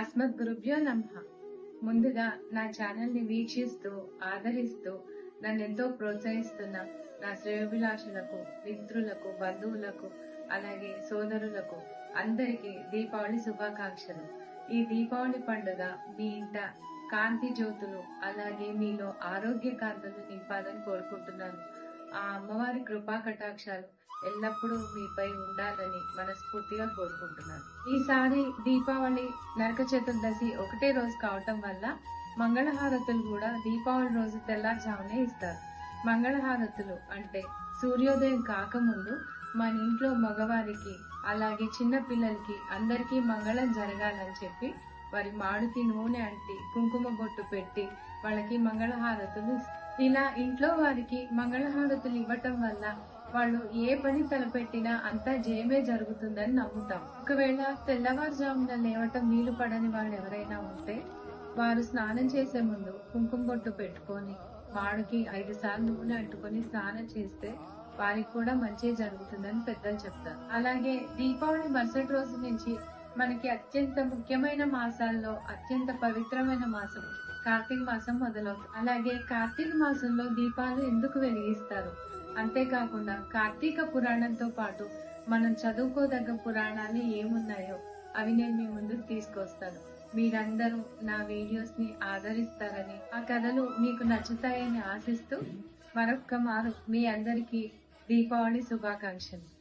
అస్మత్ గురుభ్యో నమ. ముందుగా నా ఛానల్ని వీక్షిస్తూ ఆదరిస్తూ నన్ను ఎంతో ప్రోత్సహిస్తున్న నా శ్రేయోభిలాషులకు మిత్రులకు బంధువులకు అలాగే సోదరులకు అందరికీ దీపావళి శుభాకాంక్షలు. ఈ దీపావళి పండుగ మీ ఇంట కాంతి జ్యోతులు అలాగే మీలో ఆరోగ్య కాంతులు నింపాలని కోరుకుంటున్నాను. ఆ అమ్మవారి కృపా కటాక్షాలు ఎల్లప్పుడూ మీపై ఉండాలని మనస్ఫూర్తిగా కోరుకుంటున్నాను ఈసారి దీపావళి నరక చతుర్దశి ఒకటే రోజు కావటం వల్ల మంగళహారతులు కూడా దీపావళి రోజు తెల్లారుజామునే ఇస్తారు మంగళహారతులు అంటే సూర్యోదయం కాకముందు మన ఇంట్లో మగవారికి అలాగే చిన్న పిల్లలకి అందరికీ మంగళం జరగాలని చెప్పి వారి మాడుకి నూనె అంటి కుంకుమ బొట్టు పెట్టి వాళ్ళకి మంగళహారతులు ఇస్తారు. ఇలా ఇంట్లో వారికి మంగళహారతులు ఇవ్వటం వల్ల వాళ్ళు ఏ పని తలపెట్టినా అంతా జయమే జరుగుతుందని నమ్ముతాం. ఒకవేళ తెల్లవారుజామున లేవటం వీలు పడని వాళ్ళు ఎవరైనా ఉంటే వారు స్నానం చేసే ముందు కుంకుమ బొట్టు పెట్టుకొని వాడికి ఐదు సార్లు నూనె అంటుకొని స్నానం చేస్తే వారికి కూడా మంచి జరుగుతుందని పెద్దలు చెప్తారు. అలాగే దీపావళి మరుసటి రోజు నుంచి మనకి అత్యంత ముఖ్యమైన మాసాల్లో అత్యంత పవిత్రమైన మాసం కార్తీక మాసం మొదలవుతుంది. అలాగే కార్తీక మాసంలో దీపాలు ఎందుకు వెలిగిస్తారు? అంతేకాకుండా కార్తీక పురాణంతో పాటు మనం చదువుకోదగ్గ పురాణాలు ఏమున్నాయో అవి నేను మీ ముందుకు తీసుకొస్తాను. మీరందరూ నా వీడియోస్ని ఆదరిస్తారని ఆ కథలు మీకు నచ్చుతాయని ఆశిస్తూ మరొక్క మారు మీ అందరికీ దీపావళి శుభాకాంక్షలు.